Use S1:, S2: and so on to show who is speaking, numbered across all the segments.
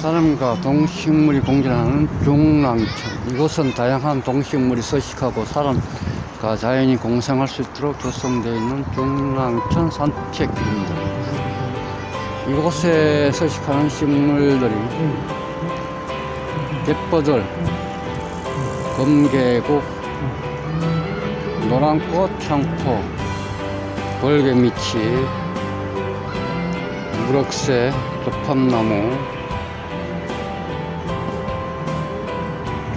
S1: 사람과 동식물이 공존하는 중랑천. 이곳은 다양한 동식물이 서식하고 사람과 자연이 공생할 수 있도록 조성되어 있는 중랑천 산책길입니다. 이곳에 서식하는 식물들이 갯버들, 검계국, 노란꽃 창포, 벌개미치, 무럭새, 도팝나무,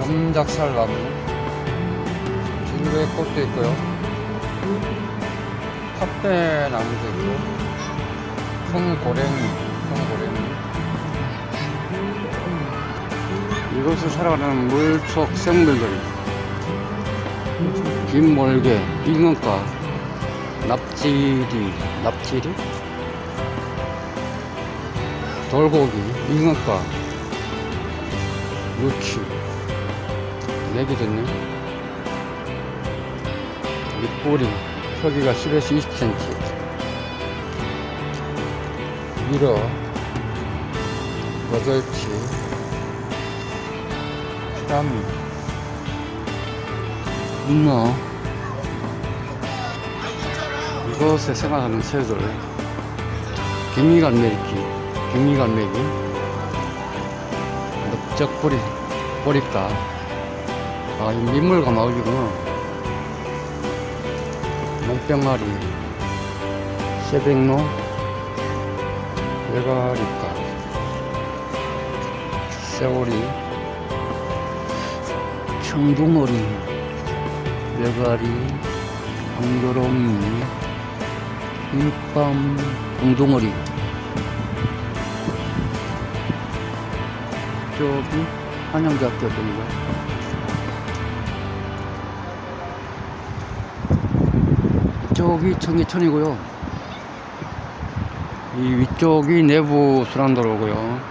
S1: 점작살 나무, 진구의 꽃도 있고요. 팥배나무도 있고, 콩고랭이, 콩고랭이. 이곳을 살아가는 물속 생물들이 긴몰개, 잉어가, 납치리, 납치리? 돌고기, 잉어가, 누치, 내기 됐네. 밑꼬리, 크기가 10에서 20cm. 미러, 버들치, 피라미, 문어, 이곳에 생활하는 새들, 개미갈매기, 개미갈매기, 넓적뿌리, 뿌리까, 아, 이 민물과 마을이구나. 몸병아리, 새백로, 외가리까, 새오리, 청둥오리, 외가리, 방조롬이, 흰밤, 공둥오리. 저기 한양대학교 보니까 이쪽이 청계천이고요. 이 위쪽이 내부 수란도로고요.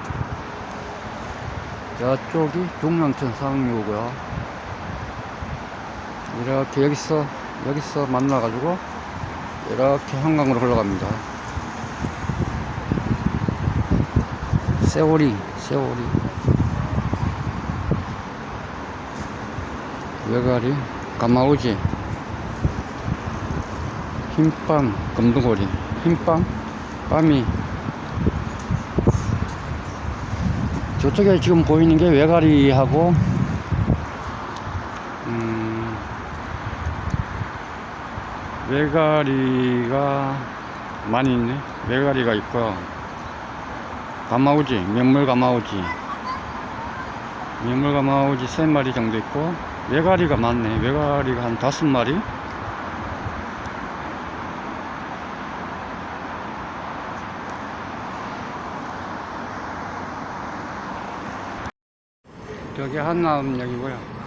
S1: 저쪽이 중랑천 상류고요. 이렇게 여기서 여기서 만나 가지고 이렇게 한강으로 흘러갑니다. 세월이 세월이 외가리 까마오지 흰밤 검둥오리 흰밤 빰이. 저쪽에 지금 보이는 게 외가리하고 음, 외가리가 많이 있네. 외가리가 있고 가마우지 명물 가마우지. 명물 가마우지 세 마리 정도 있고 외가리가 많네. 외가리가 한 다섯 마리 저기 한남역이고요.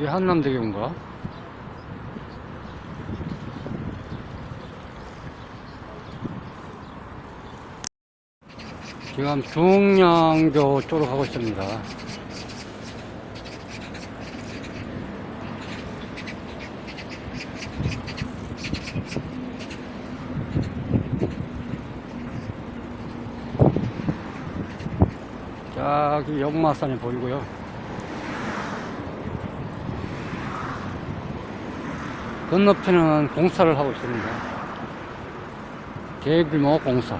S1: 이게 한남대교인가? 지금 중량교 쪽으로 가고 있습니다. 저기 연마산이 보이고요. 건너편은 공사를 하고 있습니다. 대규모 공사.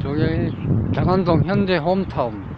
S1: 저기 장안동 현대 홈타운